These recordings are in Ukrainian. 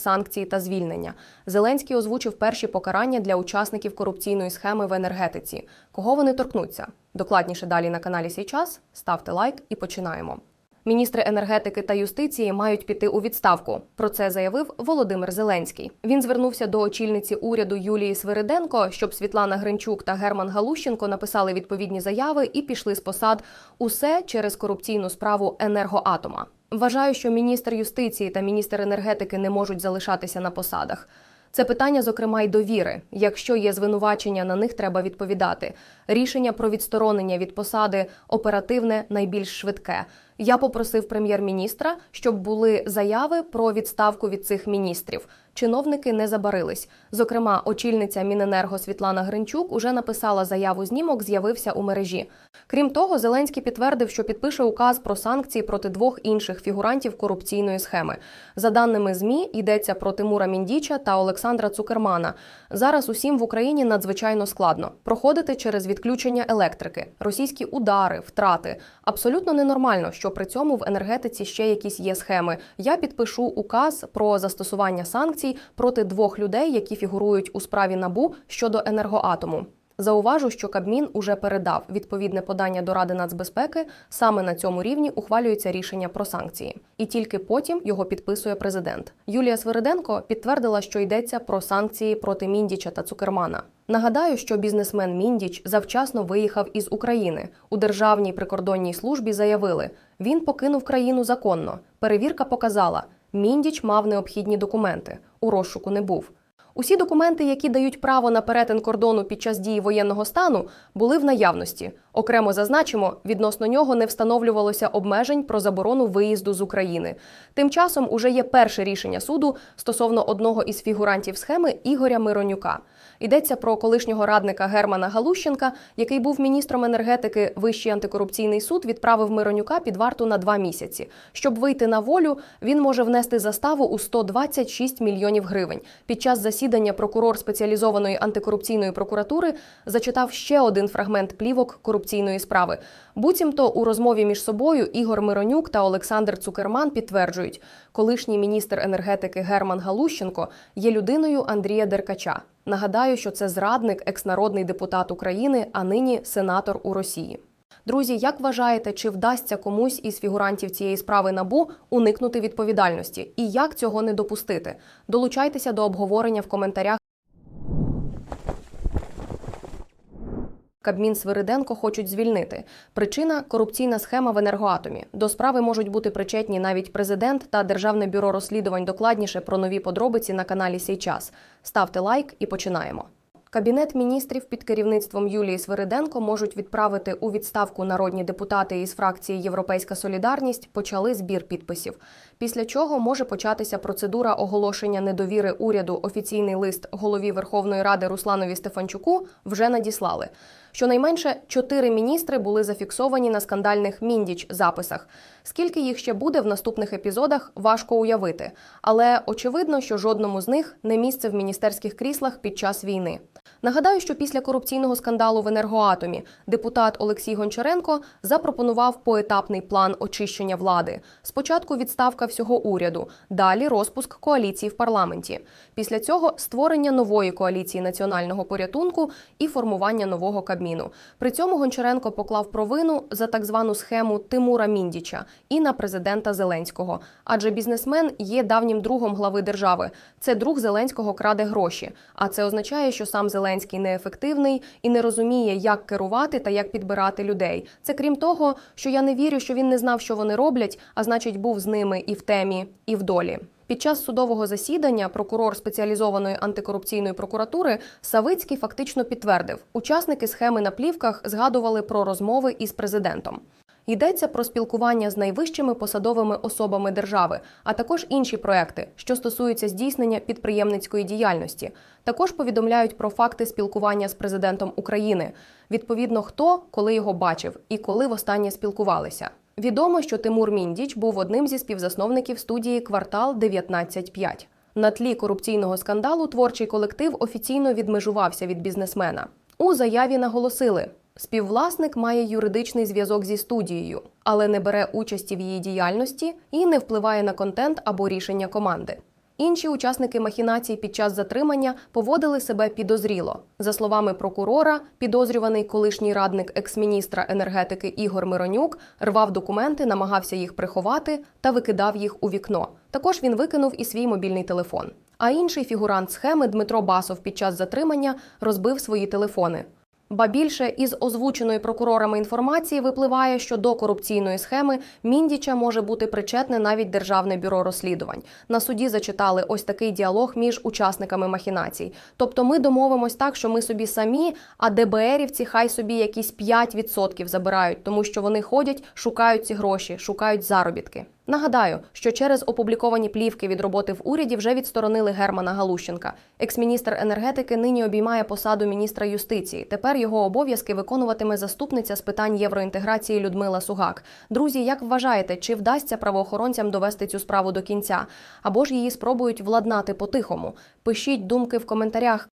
санкції та звільнення. Зеленський озвучив перші покарання для учасників корупційної схеми в енергетиці. Кого вони торкнуться? Докладніше далі на каналі «Сій час». Ставте лайк і починаємо. Міністри енергетики та юстиції мають піти у відставку. Про це заявив Володимир Зеленський. Він звернувся до очільниці уряду Юлії Свириденко, щоб Світлана Гринчук та Герман Галущенко написали відповідні заяви і пішли з посад. Усе через корупційну справу енергоатома. Вважаю, що міністр юстиції та міністр енергетики не можуть залишатися на посадах. Це питання, зокрема, й довіри. Якщо є звинувачення, на них треба відповідати. Рішення про відсторонення від посади оперативне, найбільш швидке. Я попросив прем'єр-міністра, щоб були заяви про відставку від цих міністрів. Чиновники не забарились. Зокрема, очільниця Міненерго Світлана Гринчук уже написала заяву. Знімок з'явився у мережі. Крім того, Зеленський підтвердив, що підпише указ про санкції проти двох інших фігурантів корупційної схеми. За даними змі, йдеться про Тимура Міндіча та Олександра Цукермана. Зараз усім в Україні надзвичайно складно проходити через відключення електрики, російські удари, втрати. Абсолютно ненормально, що при цьому в енергетиці ще якісь є схеми. Я підпишу указ про застосування санкцій проти двох людей, які фігурують у справі набу щодо енергоатому. Зауважу, що Кабмін уже передав відповідне подання до Ради нацбезпеки. Саме на цьому рівні ухвалюється рішення про санкції, і тільки потім його підписує президент. Юлія Свириденко підтвердила, що йдеться про санкції проти Міндіча та Цукермана. Нагадаю, що бізнесмен Міндіч завчасно виїхав із України. У державній прикордонній службі заявили, він покинув країну законно. Перевірка показала, Міндіч мав необхідні документи. У розшуку не був. Усі документи, які дають право на перетин кордону під час дії воєнного стану, були в наявності. Окремо зазначимо, відносно нього не встановлювалося обмежень про заборону виїзду з України. Тим часом уже є перше рішення суду стосовно одного із фігурантів схеми Ігоря Миронюка. Йдеться про колишнього радника Германа Галущенка, який був міністром енергетики. Вищий антикорупційний суд відправив Миронюка під варту на два місяці. Щоб вийти на волю, він може внести заставу у 126 мільйонів гривень. Під час засідання прокурор спеціалізованої антикорупційної прокуратури зачитав ще один фрагмент плівок корупційної справи. Буцімто у розмові між собою Ігор Миронюк та Олександр Цукерман підтверджують, колишній міністр енергетики Герман Галущенко є людиною Андрія Деркача. Нагадаю, що це зрадник, екснародний депутат України, а нині сенатор у Росії. Друзі, як вважаєте, чи вдасться комусь із фігурантів цієї справи набу уникнути відповідальності? І як цього не допустити? Долучайтеся до обговорення в коментарях. Кабмін Свириденко хочуть звільнити. Причина корупційна схема в енергоатомі. До справи можуть бути причетні навіть президент та Державне бюро розслідувань докладніше про нові подробиці на каналі Сей час. Ставте лайк і починаємо. Кабінет міністрів під керівництвом Юлії Свириденко можуть відправити у відставку народні депутати із фракції Європейська Солідарність почали збір підписів. Після чого може початися процедура оголошення недовіри уряду. Офіційний лист голові Верховної Ради Русланові Стефанчуку вже надіслали. Щонайменше чотири міністри були зафіксовані на скандальних міндіч записах. Скільки їх ще буде в наступних епізодах, важко уявити. Але очевидно, що жодному з них не місце в міністерських кріслах під час війни. Нагадаю, що після корупційного скандалу в енергоатомі депутат Олексій Гончаренко запропонував поетапний план очищення влади. Спочатку відставка всього уряду, далі розпуск коаліції в парламенті. Після цього створення нової коаліції національного порятунку і формування нового кабміну. При цьому Гончаренко поклав провину за так звану схему Тимура Міндіча і на президента Зеленського. Адже бізнесмен є давнім другом глави держави. Це друг Зеленського краде гроші. А це означає, що сам Зеленський неефективний і не розуміє, як керувати та як підбирати людей. Це крім того, що я не вірю, що він не знав, що вони роблять, а значить, був з ними і в темі, і в долі. Під час судового засідання прокурор спеціалізованої антикорупційної прокуратури Савицький фактично підтвердив, учасники схеми на плівках згадували про розмови із президентом. Йдеться про спілкування з найвищими посадовими особами держави, а також інші проекти, що стосуються здійснення підприємницької діяльності. Також повідомляють про факти спілкування з президентом України. Відповідно, хто коли його бачив і коли востаннє спілкувалися. Відомо, що Тимур Міндіч був одним зі співзасновників студії Квартал 19.5». На тлі корупційного скандалу творчий колектив офіційно відмежувався від бізнесмена. У заяві наголосили, співвласник має юридичний зв'язок зі студією, але не бере участі в її діяльності і не впливає на контент або рішення команди. Інші учасники махінацій під час затримання поводили себе підозріло. За словами прокурора, підозрюваний колишній радник екс-міністра енергетики Ігор Миронюк рвав документи, намагався їх приховати та викидав їх у вікно. Також він викинув і свій мобільний телефон. А інший фігурант схеми Дмитро Басов під час затримання розбив свої телефони. Ба більше із озвученої прокурорами інформації випливає, що до корупційної схеми Міндіча може бути причетне навіть Державне бюро розслідувань. На суді зачитали ось такий діалог між учасниками махінацій. Тобто, ми домовимось так, що ми собі самі, а ДБРівці хай собі якісь 5% забирають, тому що вони ходять, шукають ці гроші, шукають заробітки. Нагадаю, що через опубліковані плівки від роботи в уряді вже відсторонили Германа Галущенка. Екс-міністр енергетики нині обіймає посаду міністра юстиції. Тепер його обов'язки виконуватиме заступниця з питань євроінтеграції Людмила Сугак. Друзі, як вважаєте, чи вдасться правоохоронцям довести цю справу до кінця? Або ж її спробують владнати по-тихому? Пишіть думки в коментарях.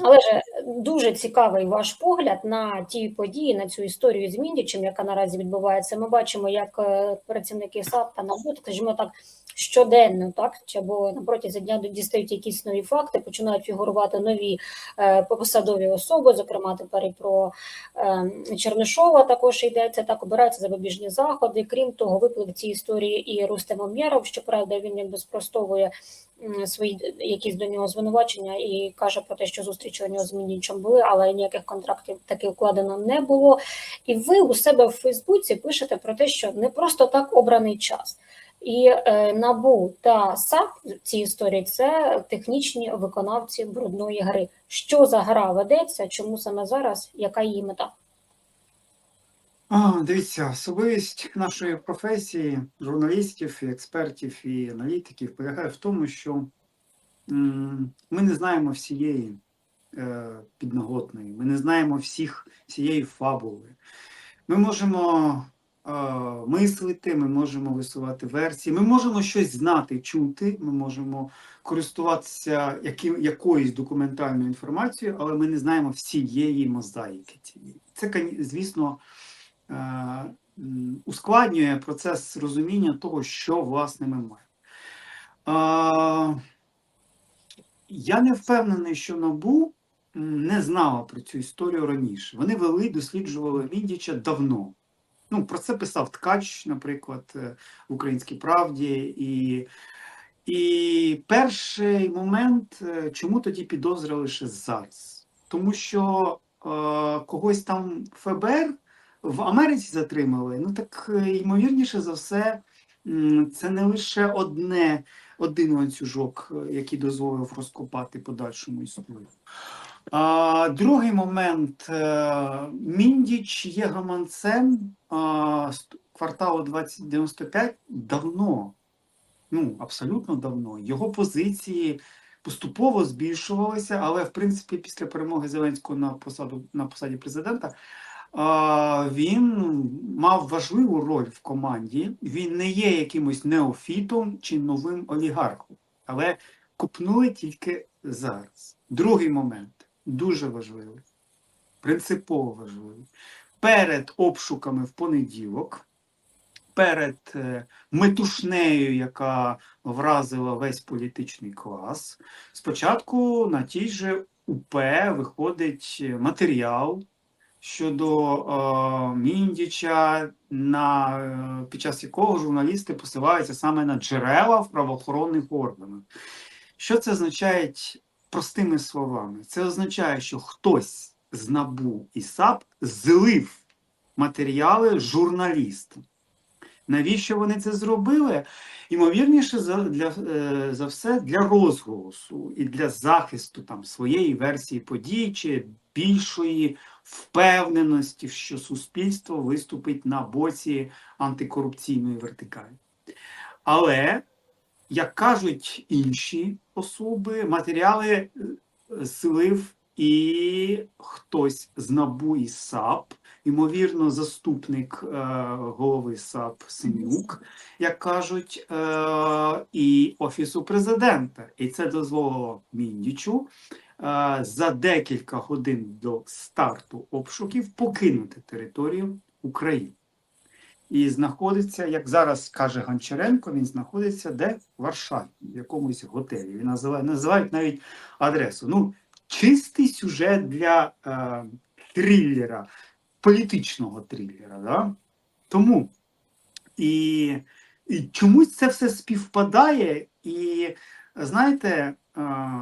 Але ж дуже цікавий ваш погляд на ті події, на цю історію з Міндічем, яка наразі відбувається. Ми бачимо, як е, працівники САП та НАБУ, скажімо так, щоденно, так чи або протязі дня дістають якісь нові факти, починають фігурувати нові е, посадові особи. Зокрема, тепер і про е, Чернишова також йдеться. Так обираються запобіжні заходи. Крім того, виплив в цій історії і Рустем Омєров. Щоправда, він якби спростовує свої якісь до нього звинувачення і каже про те, що зустрічі у нього з Мінічем були, але ніяких контрактів таки укладено не було. І ви у себе в Фейсбуці пишете про те, що не просто так обраний час. І е, НАБУ та САП в цій історії це технічні виконавці брудної гри. Що за гра ведеться? Чому саме зараз? Яка її мета? А, дивіться, особливість нашої професії, журналістів, і експертів і аналітиків полягає в тому, що ми не знаємо всієї е, підноготної, ми не знаємо всіх всієї фабули. Ми можемо е, мислити, ми можемо висувати версії, ми можемо щось знати, чути, ми можемо користуватися яким, якоюсь документальною інформацією, але ми не знаємо всієї мозаїки. Це, звісно, ускладнює процес розуміння того, що власне ми маємо. Е, Я не впевнений, що НАБУ не знала про цю історію раніше. Вони вели, досліджували Міндіча давно. Ну, про це писав Ткач, наприклад, е, в Українській правді. І, і перший момент, е, чому тоді підозрювали лише зараз? Тому що е, когось там ФБР в Америці затримали, ну так е, ймовірніше за все, це не лише одне, один ланцюжок, е, який дозволив розкопати подальшому історію. А, другий момент. е, Міндіч є гаманцем а, кварталу 2095 давно, ну, абсолютно давно. Його позиції поступово збільшувалися, але в принципі після перемоги Зеленського на посаду на посаді президента він мав важливу роль в команді. Він не є якимось неофітом чи новим олігархом, але купнули тільки зараз. Другий момент дуже важливий, принципово важливий. Перед обшуками в понеділок, перед е, метушнею, яка вразила весь політичний клас, спочатку на тій же УП виходить матеріал щодо е, Міндіча, на, е, під час якого журналісти посилаються саме на джерела в правоохоронних органах. Що це означає простими словами? Це означає, що хтось з НАБУ і САП злив матеріали журналістам. Навіщо вони це зробили? Ймовірніше за, для, е, за все для розголосу і для захисту там, своєї версії подій чи більшої впевненості, що суспільство виступить на боці антикорупційної вертикалі. Але, як кажуть інші особи, матеріали е, злив і хтось з НАБУ і САП, ймовірно, заступник е, голови САП Семюк, як кажуть, е, і Офісу президента. І це дозволило Міндічу за декілька годин до старту обшуків покинути територію України. і знаходиться, як зараз каже Гончаренко, він знаходиться де в Варшаві, в якомусь готелі. Він називає, називають навіть адресу. Ну, чистий сюжет для е, трилера, політичного трилера. Да? Тому і, і чомусь це все співпадає, і знаєте,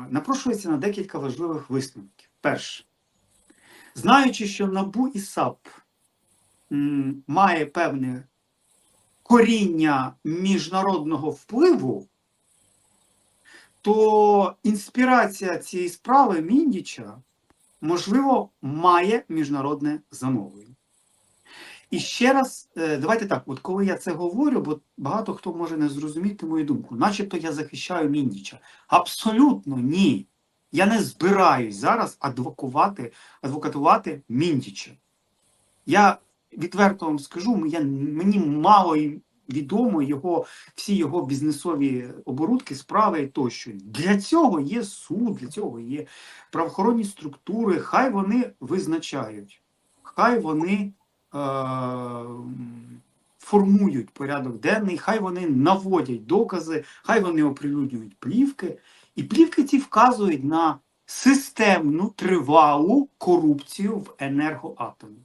напрошується на декілька важливих висновків. Перше, знаючи, що НАБУ і САП має певне коріння міжнародного впливу, то інспірація цієї справи Міндіча, можливо, має міжнародне замовлення. І ще раз, е, давайте так, от коли я це говорю, бо багато хто може не зрозуміти мою думку, начебто я захищаю Міндіча. Абсолютно ні. Я не збираюсь зараз адвокувати, адвокатувати Міндіча. Я відверто вам скажу, я, мені мало відомо його, всі його бізнесові оборудки, справи тощо. Для цього є суд, для цього є правоохоронні структури, хай вони визначають, хай вони формують порядок денний, хай вони наводять докази, хай вони оприлюднюють плівки. І плівки ці вказують на системну тривалу корупцію в енергоатомі.